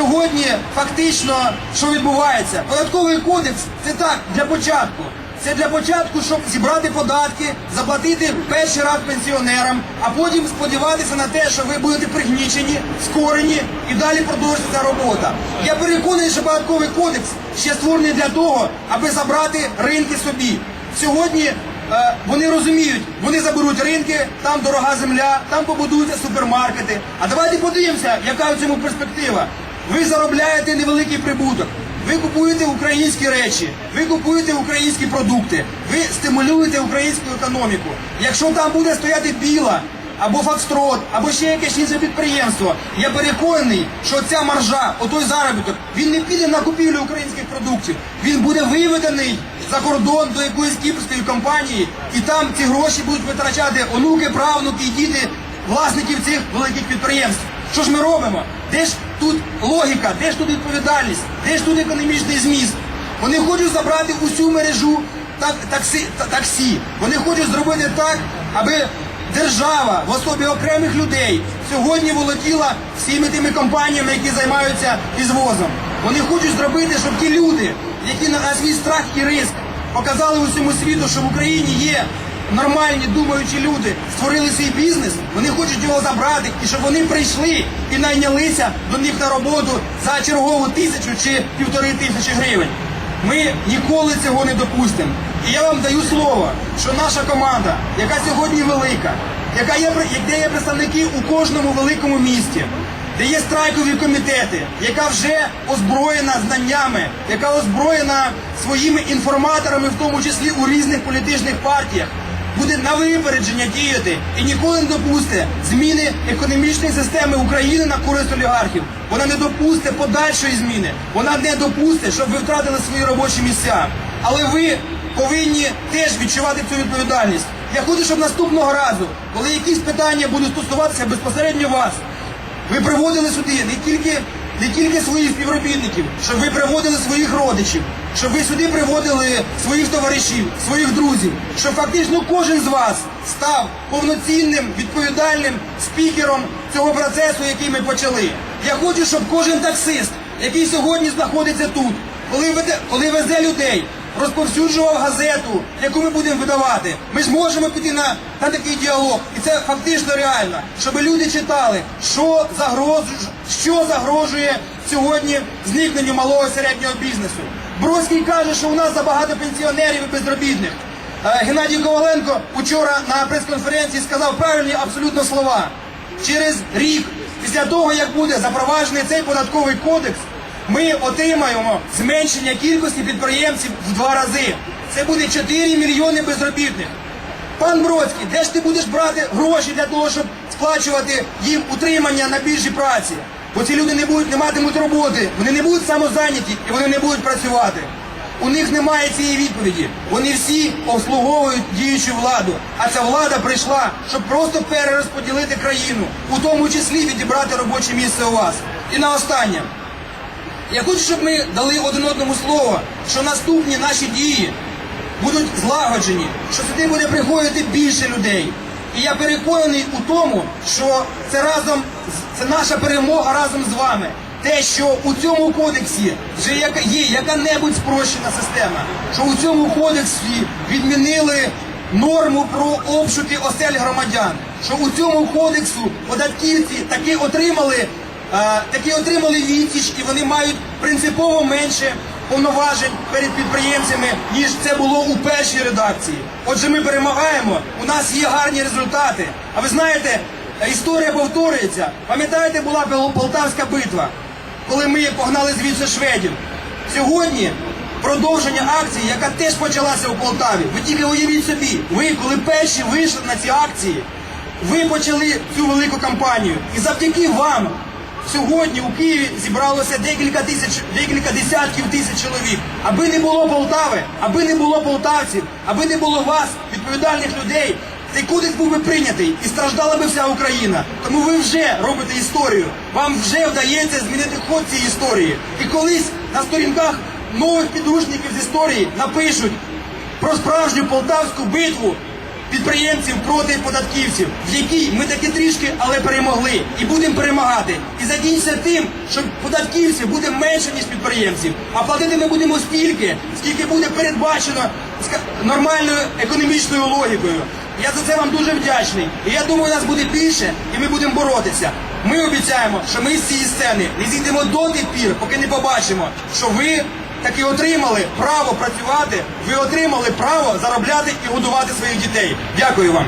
Сьогодні фактично що відбувається? Податковий кодекс це так для початку. Це для початку, щоб зібрати податки, заплатити перший раз пенсіонерам, а потім сподіватися на те, що ви будете пригнічені, скорені і далі продовжиться робота. Я переконаний, що податковий кодекс ще створений для того, аби забрати ринки собі. Сьогодні е, вони розуміють, вони заберуть ринки, там дорога земля, там побудуються супермаркети. А давайте подивимося, яка в цьому перспектива. Ви заробляєте невеликий прибуток. Ви купуєте українські речі, ви купуєте українські продукти, ви стимулюєте українську економіку. Якщо там буде стояти біла або факстрот, або ще якесь інше підприємство, я переконаний, що ця маржа, отой заробіток, він не піде на купівлю українських продуктів. Він буде виведений за кордон до якоїсь кіпрської компанії, і там ці гроші будуть витрачати онуки, правнуки і діти власників цих великих підприємств. Що ж ми робимо? Де ж тут логіка, де ж тут відповідальність, де ж тут економічний зміст? Вони хочуть забрати усю мережу так, таксі, таксі. Вони хочуть зробити так, аби держава в особі окремих людей сьогодні володіла всіми тими компаніями, які займаються ізвозом. Вони хочуть зробити, щоб ті люди, які на свій страх і риск показали усьому світу, що в Україні є нормальні думаючі люди створили свій бізнес, вони хочуть його забрати, і щоб вони прийшли і найнялися до них на роботу за чергову тисячу чи півтори тисячі гривень. Ми ніколи цього не допустимо. І я вам даю слово, що наша команда, яка сьогодні велика, яка є, де є представники у кожному великому місті, де є страйкові комітети, яка вже озброєна знаннями, яка озброєна своїми інформаторами, в тому числі у різних політичних партіях, буде на випередження діяти і ніколи не допусте зміни економічної системи України на користь олігархів. Вона не допусте подальшої зміни. Вона не допусте, щоб ви втратили свої робочі місця. Але ви повинні теж відчувати цю відповідальність. Я хочу, щоб наступного разу, коли якісь питання будуть стосуватися безпосередньо вас, ви приводили сюди не тільки, не тільки своїх співробітників, щоб ви приводили своїх родичів, щоб ви сюди приводили своїх товаришів, своїх друзів, щоб фактично кожен з вас став повноцінним, відповідальним спікером цього процесу, який ми почали. Я хочу, щоб кожен таксист, який сьогодні знаходиться тут, коли веде, коли везе людей, розповсюджував газету, яку ми будемо видавати. Ми ж можемо піти на, на такий діалог, і це фактично реально, щоб люди читали, що загрожує, що загрожує сьогодні зникненню малого і середнього бізнесу. Бродський каже, що у нас забагато пенсіонерів і безробітних. Е, Геннадій Коваленко учора на прес-конференції сказав правильні абсолютно слова. Через рік, після того, як буде запроваджений цей податковий кодекс, ми отримаємо зменшення кількості підприємців в два рази. Це буде 4 мільйони безробітних. Пан Бродський, де ж ти будеш брати гроші для того, щоб сплачувати їм утримання на біржі праці? Бо ці люди не будуть не матимуть роботи, вони не будуть самозайняті і вони не будуть працювати. У них немає цієї відповіді. Вони всі обслуговують діючу владу. А ця влада прийшла, щоб просто перерозподілити країну, у тому числі відібрати робоче місце у вас. І на останнє. Я хочу, щоб ми дали один одному слово, що наступні наші дії будуть злагоджені, що сюди буде приходити більше людей. І я переконаний у тому, що це разом це наша перемога разом з вами. Те, що у цьому кодексі вже є яка-небудь спрощена система, що у цьому кодексі відмінили норму про обшуки осель громадян, що у цьому кодексу податківці таки отримали Е, такі отримали відсіч і вони мають принципово менше повноважень перед підприємцями, ніж це було у першій редакції. Отже, ми перемагаємо, у нас є гарні результати. А ви знаєте, історія повторюється. Пам'ятаєте, була Полтавська битва, коли ми погнали звідси шведів. Сьогодні продовження акції, яка теж почалася у Полтаві. Ви тільки уявіть собі, ви коли перші вийшли на ці акції, ви почали цю велику кампанію. І завдяки вам сьогодні у Києві зібралося декілька тисяч, декілька десятків тисяч чоловік. Аби не було Полтави, аби не було полтавців, аби не було вас, відповідальних людей, цей кодекс був би прийнятий і страждала би вся Україна. Тому ви вже робите історію. Вам вже вдається змінити ход цієї історії. І колись на сторінках нових підручників з історії напишуть про справжню полтавську битву підприємців проти податківців, в якій ми таки трішки, але перемогли і будемо перемагати. І закінчиться тим, що податківців буде менше ніж підприємців, а платити ми будемо стільки, скільки буде передбачено нормальною економічною логікою. Я за це вам дуже вдячний. І я думаю, нас буде більше, і ми будемо боротися. Ми обіцяємо, що ми з цієї сцени не зійдемо до тих пір, поки не побачимо, що ви таки отримали право працювати, ви отримали право заробляти і годувати своїх дітей. Дякую вам.